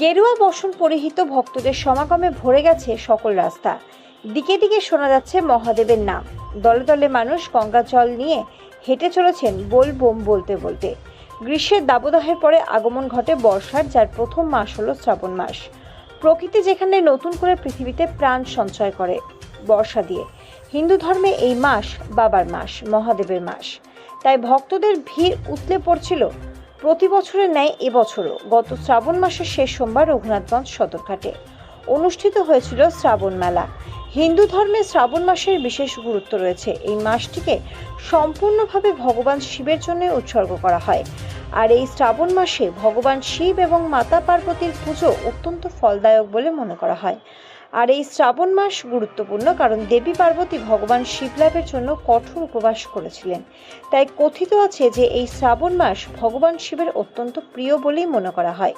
গেরুয়া বসন পরিহিত ভক্তদের সমাগমে ভরে গেছে সকল রাস্তা। দিকে দিকে শোনা যাচ্ছে মহাদেবের নাম। দলে দলে মানুষ গঙ্গা জল নিয়ে হেঁটে চলেছেন বল বোম বলতে বলতে। গ্রীষ্মের দাবদাহের পরে আগমন ঘটে বর্ষার, যার প্রথম মাস হলো শ্রাবণ মাস। প্রকৃতি যেখানে নতুন করে পৃথিবীতে প্রাণ সঞ্চয় করে বর্ষা দিয়ে। হিন্দু ধর্মে এই মাস বাবার মাস, মহাদেবের মাস। তাই ভক্তদের ভিড় উতলে পড়ছিল প্রতি বছরের ন্যায় এবছরও গত শ্রাবণ মাসের শেষ সোমবার রঘুনাথগঞ্জ সদরঘাটে অনুষ্ঠিত হয়েছিল শ্রাবণ মেলা। হিন্দু ধর্মে শ্রাবণ মাসের বিশেষ গুরুত্ব রয়েছে। এই মাসটিকে সম্পূর্ণভাবে ভগবান শিবের জন্য উৎসর্গ করা হয়। আর এই শ্রাবণ মাসে ভগবান শিব এবং মাতা পার্বতীর পুজো অত্যন্ত ফলদায়ক বলে মনে করা হয়। আর এই শ্রাবণ মাস গুরুত্বপূর্ণ কারণ দেবী পার্বতী ভগবান শিবলাভের জন্য কঠোর উপবাস করেছিলেন। তাই কথিত আছে যে এই শ্রাবণ মাস ভগবান শিবের অত্যন্ত প্রিয় বলেই মনে করা হয়।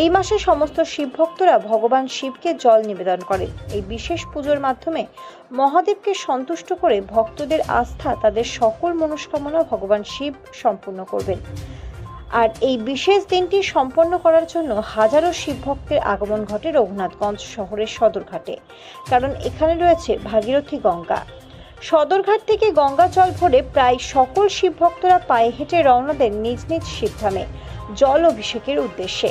এই মাসে সমস্ত শিব ভক্তরা ভগবান শিবকে জল নিবেদন করেন। এই বিশেষ পুজোর মাধ্যমে মহাদেবকে সন্তুষ্ট করে ভক্তদের আস্থা, তাদের সকল মনস্কামনা ভগবান শিব সম্পূর্ণ করবেন। আর এই বিশেষ দিনটি সম্পন্ন করার জন্য হাজারো শিব ভক্তের আগমন ঘটে রঘুনাথগঞ্জ শহরের সদরঘাটে, কারণ এখানে রয়েছে ভাগীরথী গঙ্গা। সদরঘাট থেকে গঙ্গা জল ভরে প্রায় সকল শিব ভক্তরা পায়ে হেঁটে রওনা দেন নিজ নিজ শিবধামে, জল অভিষেকের উদ্দেশ্যে।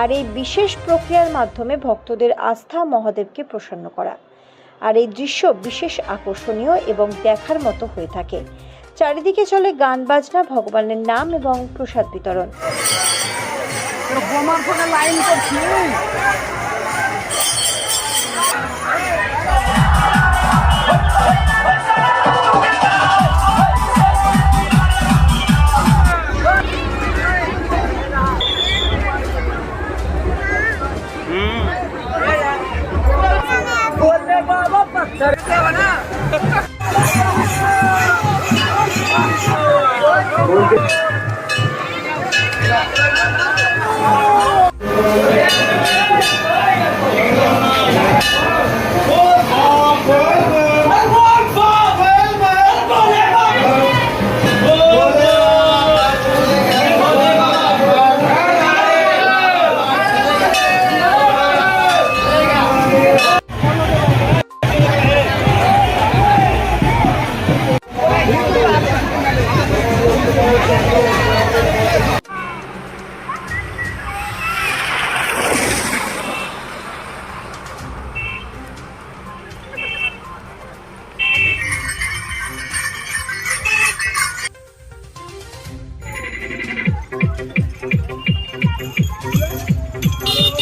আর এই বিশেষ প্রক্রিয়ার মাধ্যমে ভক্তদের আস্থা মহাদেবকে প্রসন্ন করা। আর এই দৃশ্য বিশেষ আকর্ষণীয় এবং দেখার মতো হয়ে থাকে। চারিদিকে চলে গান বাজনা ভগবানের নাম এবং প্রসাদ বিতরণ। লাইন বাবা Thank you. Oh,